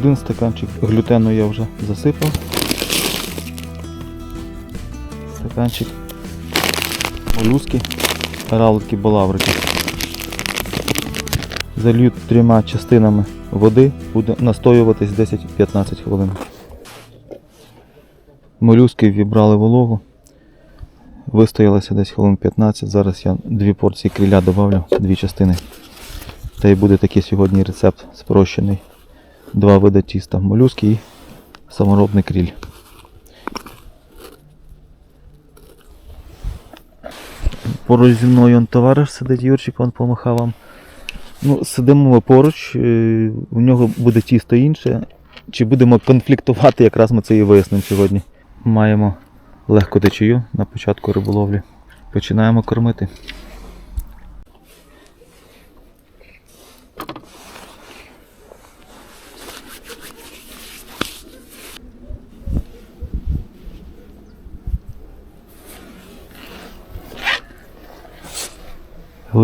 Один стаканчик глютену я вже засипав. Стаканчик молюски, ралки балаврики. Залью трьома частинами води, буде настоюватись 10-15 хвилин. Молюски вібрали вологу. Вистоялося десь хвилин 15. Зараз я дві порції криля додавлю, дві частини. Та й буде такий сьогодні рецепт спрощений. Два види тіста молюски і саморобний кріль. Поруч зі мною он товариш сидить, Юрчик, він помахав вам. Ну, сидимо ми поруч, е, у нього буде тісто інше. Чи будемо конфліктувати, якраз ми це і вияснимо сьогодні. Маємо легку течію на початку риболовлі. Починаємо кормити.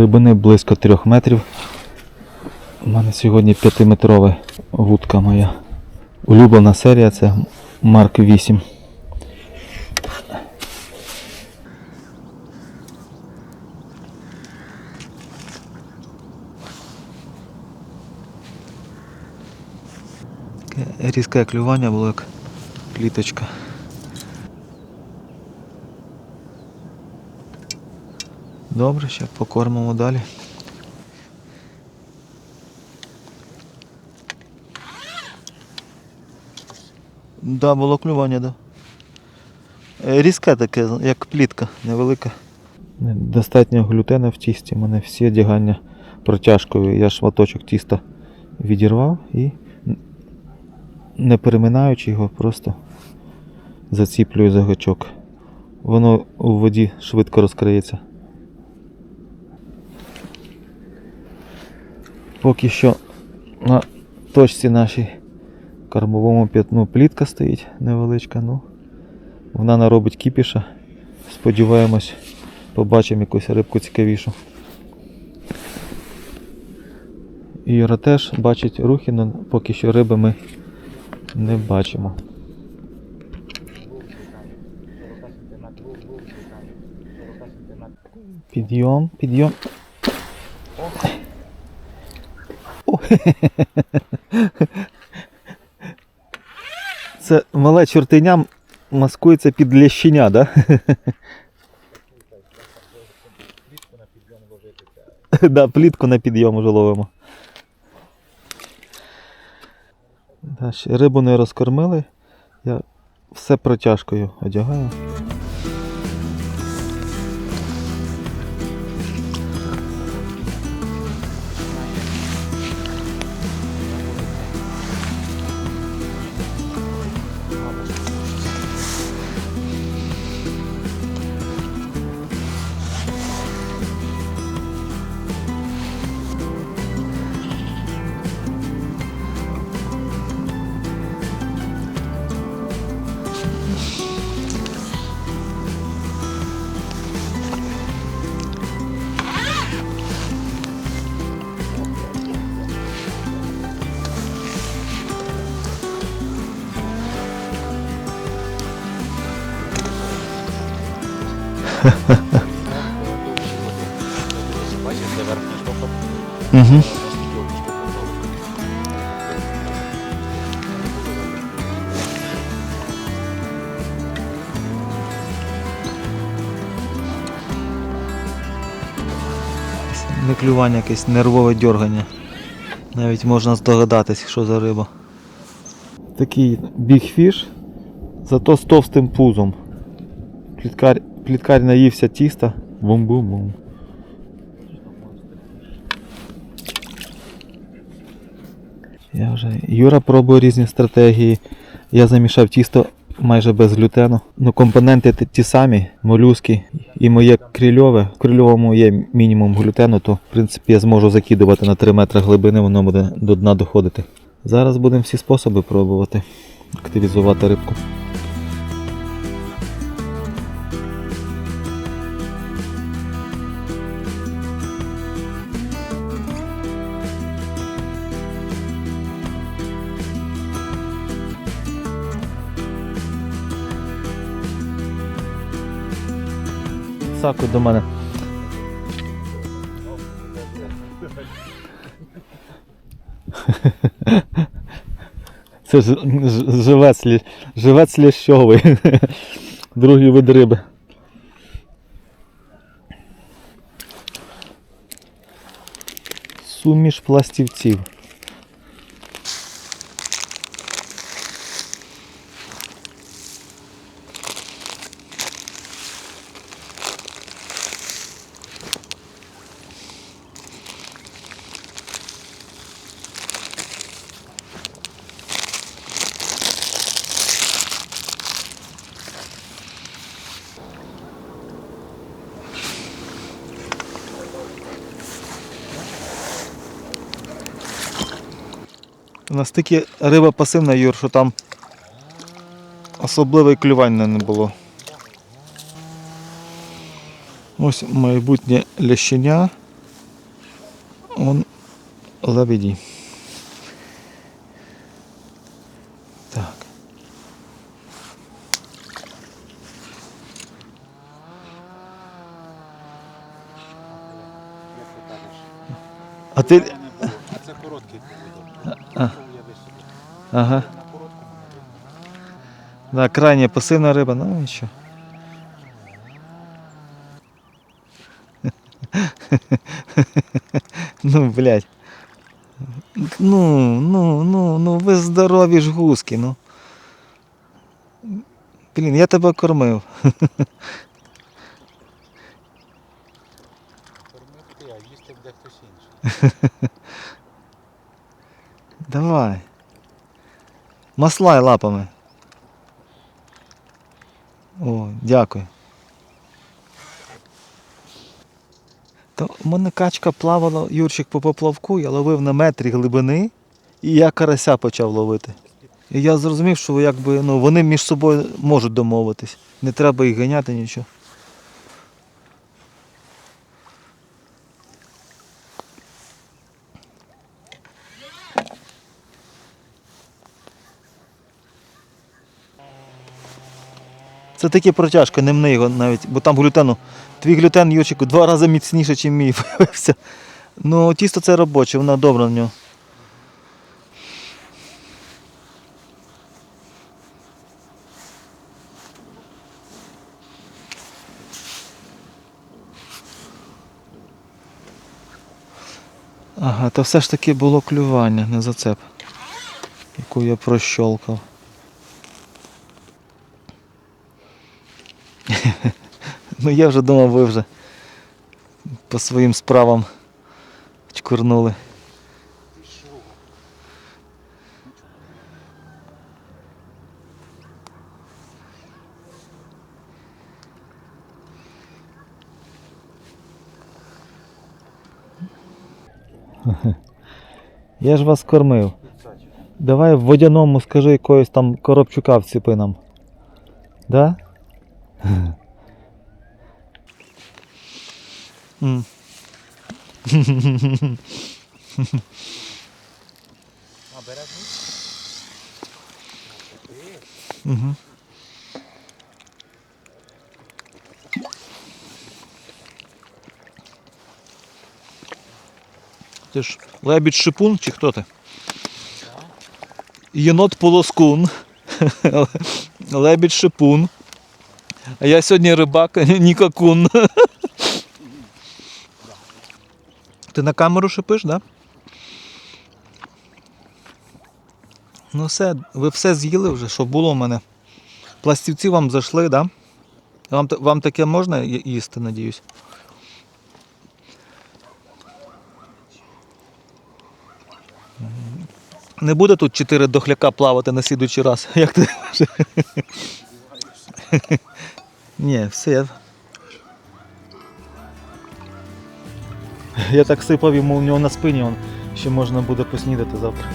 Глибини близько 3 метрів. У мене сьогодні 5-метрова вудка моя. Улюблена серія це Марк 8. Різке клювання було як кліточка. Добре, ще покормимо далі. Да, було клювання, да. Е, Різке таке, як плітка, невелика. Достатньо глютена в тісті. У мене всі одягання протяжкою. Я шматочок тіста відірвав і не переминаючи його, просто заціплюю за гачок. Воно у воді швидко розкриється. Поки що на точці нашій кормовому п'ятну плітка стоїть невеличка, ну вона наробить кіпіша. Сподіваємось, побачимо якусь рибку цікавішу. Іра теж бачить рухи, але поки що риби ми не бачимо. Підйом, підйом. О, Це мале чортеня маскується під лященя, да? Да, плітку на підйом уже ловимо. Рибу не розкормили. Я все протяжкою одягаю. Угу. Не клювання якесь нервове дергання. Навіть можна здогадатись, що за риба. Такий бігфіш, зато з товстим пузом. Пліткар, пліткар наївся тіста. Бум-бум-бум. Я вже Юра пробує різні стратегії. Я замішав тісто майже без глютену. Ну, компоненти ті- самі, молюски і моє крильове. В крильовому є мінімум глютену, то в принципі я зможу закидувати на 3 метри глибини, воно буде до дна доходити. Зараз будемо всі способи пробувати активізувати рибку. Підскакують до мене. Це ж, живець, живець ліщовий. Другий вид риби. Суміш пластівців. У нас таки риба пасивна, Юр, що там особливої клювання не було. Ось майбутнє лященя. Он лебеді. Так. А ти. Це короткий А. Ага. Да, крайня пасивна риба, ну нічого. ну, блядь. Ну, ну, ну, ну, ви здорові ж гуски, ну. Блін, я тебе кормив. Кормити, а їсти буде хтось інший. Давай. Маслай лапами. О, дякую. То в мене качка плавала, Юрчик по поплавку, я ловив на метрі глибини і я карася почав ловити. І я зрозумів, що якби, ну, вони між собою можуть домовитись. Не треба їх ганяти нічого. Це таке протяжка, не мни його навіть, бо там глютену. Твій глютен, Юрчик, в два рази міцніше, ніж мій виявився. Ну, тісто це робоче, воно добре на нього. Ага, то все ж таки було клювання, не зацеп, яку я прощолкав. Ну я вже думав, ви вже по своїм справам чкурнули. Я ж вас кормив. Давай в водяному скажи якогось там коробчука вціпи нам. Да? Мгм. Ти ж лебідь шипун чи хто ти? Єнот полоскун. Лебідь шипун. А я сьогодні рибак, нікакун. Ти на камеру шипиш, так? Да? Ну все, ви все з'їли вже, що було в мене. Пластівці вам зайшли, да? Вам, вам таке можна їсти, надіюсь? Не буде тут чотири дохляка плавати на слідуючий раз, як ти? Ні, все. Я так сипав йому у нього на спині, ще можна буде поснідати завтра.